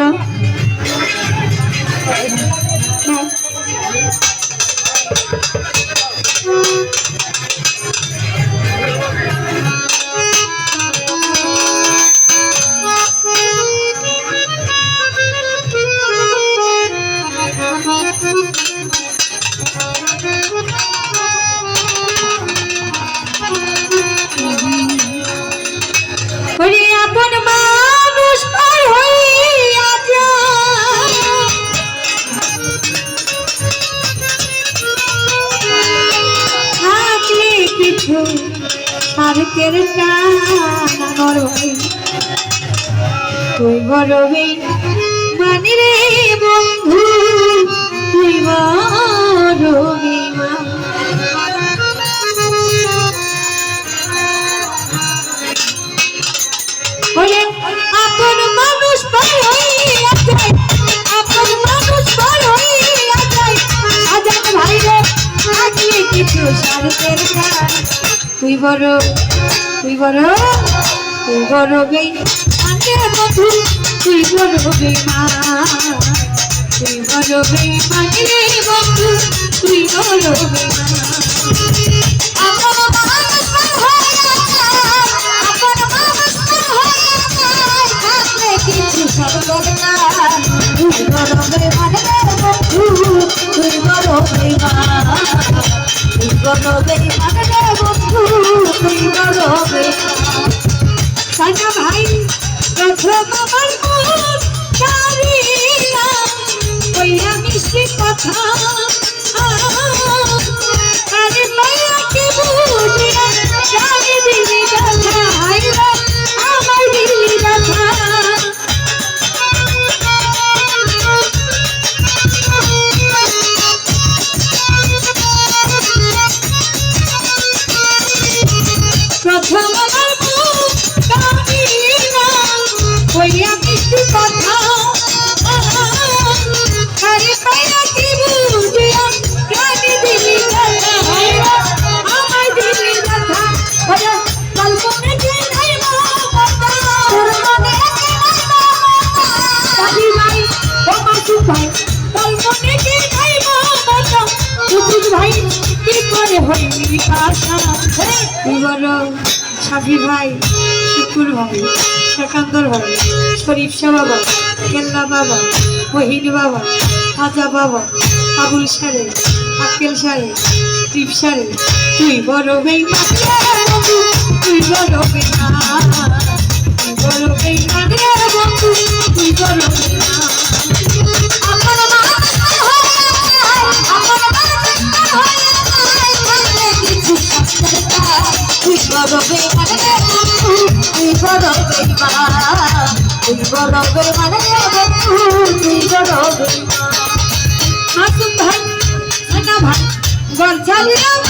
চলো ওরে স্বার্থের টানানোর ভয়। তুই বড়বে মানে রে বন্ধু তুই বড়বে তুই বড় তুই বড় তুই বড় বে আগে বন্ধু, তুই বড় বে মা। তুই বড় বে রে বন্ধু, তুই বড় বে মা। আপন মানুষ পার বে সাইনা ভাই প্রথম আমার মন মিষ্টি কথা। সাফি ভাই, শুকুর ভাই, সেকান্দর ভাই, শরীফ বাবা কেল্লা বাবা, মহিন বাবা, খাজা বাবা, আবুল সারে আকেল সারে টিপ সারে, তুই বড় বেই তুই বড় বেই তুই বড় বেই বড় বন্ধু তুই বড় বেই তুই বড় বন্ধু তুই বড় বেই মাসুম ভাই ভাই ভাই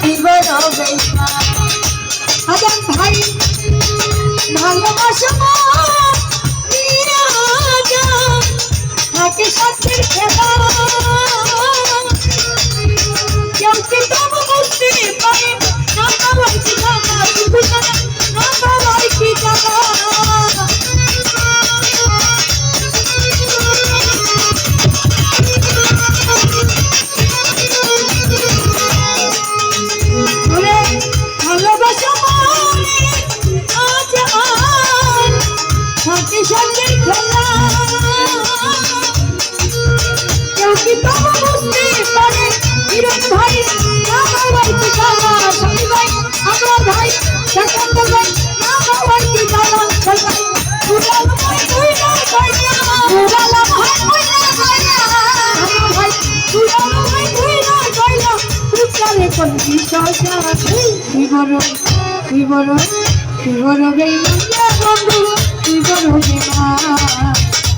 তুই বড় কলকি সজা তুই বড় তুই বড় তুই বড় বেগুনিয়া বন্ধু তুই বড় বেমা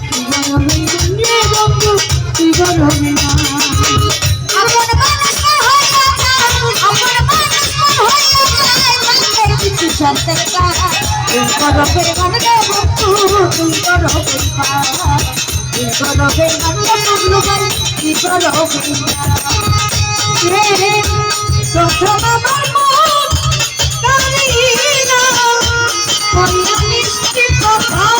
তুই বড় বেগুনিয়া বন্ধু তুই বড় বেমা বন্ধু তুই করো বেমান তুই করো বেমান মিষ্টি কথা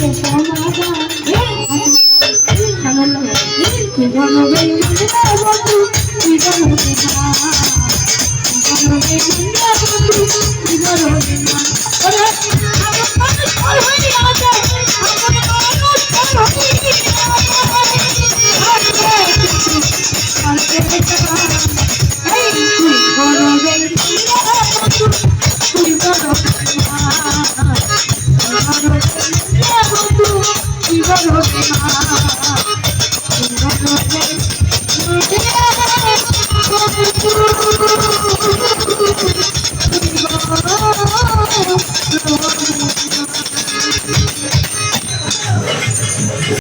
眼霜 মা